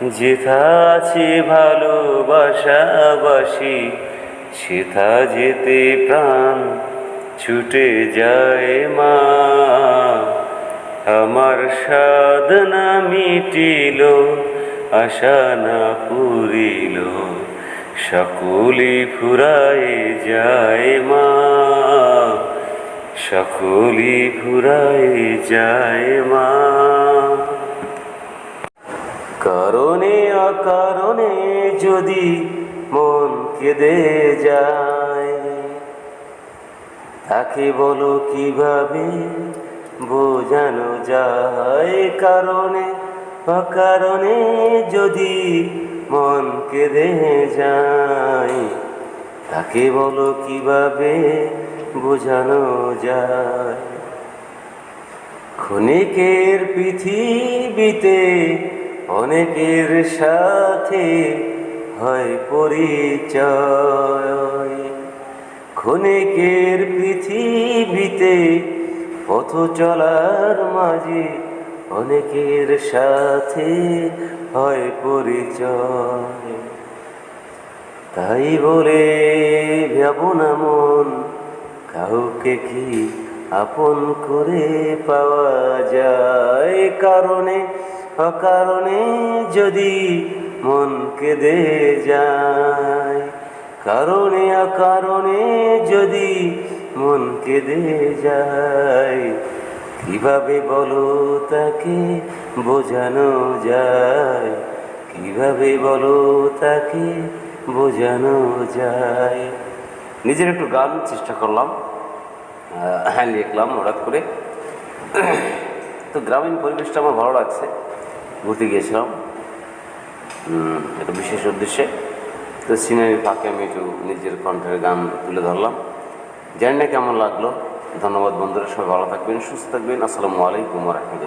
যেথা আছে ভালোবাসাবাসি সেথা যেতে প্রাণ ছুটে যায় মা। আমার সাধনা মিটিল, আশা না পুরিল, সকলি ফুরায় যায় মা। সকলি ফুরায় যায় মা। কারণে অকারণে যদি মন কেঁদে যায়। তাকে বলো কীভাবে বোঝানো যায়? কারণে, অকারণে যদি মন কেঁদে যায়, তাকে বলো কীভাবে বোঝানো যায়? ক্ষণিকের পৃথিবীতে অনেকের সাথে হয় পরিচয়। ক্ষণিকের পৃথিবীতে পথ চলার মাঝে অনেকের সাথে হয় পরিচয়। তাই বলে ভাবনা মন, কাউকে কি আপন করে পাওয়া যায় কারণে, অকারণে যদি মন কেঁদে যায়। কারণে, অকারণে যদি মন কেঁদে যায়, কীভাবে বলো তাকে বোঝানো যায়? কীভাবে বলো তাকে বোঝানো যায়? নিজের একটু গান চেষ্টা করলাম। লিখলাম হঠাৎ করে। তো গ্রামীণ পরিবেশটা আমার ভালো লাগছে। ঘুরতে গিয়েছিলাম। একটা বিশেষ উদ্দেশ্যে। তো সিনারির ফাঁকে আমি একটু নিজের কণ্ঠের গান তুলে ধরলাম। জানি না কেমন লাগল। ধন্যবাদ বন্ধুরা, সবাই ভালো থাকবেন, সুস্থ থাকবেন। আসসালামু আলাইকুম রহমতুল্লাহ।